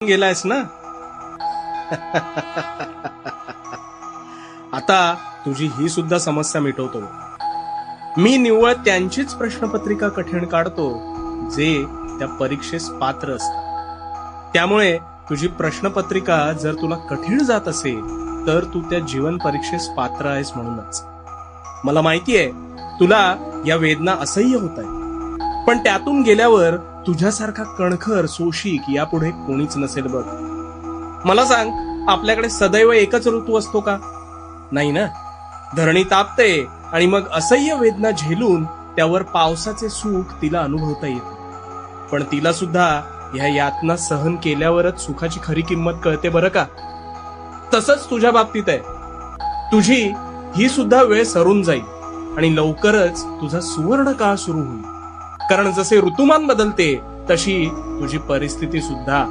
गेलायस ना? आता तुझी ही सुद्धा समस्या मिटवतो. मी निव्वळ त्यांचीच प्रश्नपत्रिका कठीण काढतो जे त्या परीक्षेस पात्र असतात. त्यामुळे तुझी प्रश्नपत्रिका जर तुला कठीण जात असेल तर तू त्या जीवन परीक्षेस पात्र आहेस म्हणूनच. मला माहितीये तुला या वेदना असह्य होत आहे पण त्यातून गेल्यावर तुझ्यासारखा कणखर सोशिक यापुढे कोणीच नसेल बघ. मला सांग आपल्याकडे सदैव एकच ऋतू असतो का? नाही ना? धरणी तापते आणि मग असह्य वेदना झेलून त्यावर पावसाचे सुख तिला अनुभवता येते. पण तिला सुद्धा ह्या यातना सहन केल्यावरच सुखाची खरी किंमत कळते बरं का? तसंच तुझ्या बाबतीत आहे. तुझी ही सुद्धा वेळ सरून जाईल आणि लवकरच तुझा सुवर्ण काळ सुरू होईल. कारण जसे ऋतुमान बदलते तशी तुझी परिस्थिती सुद्धा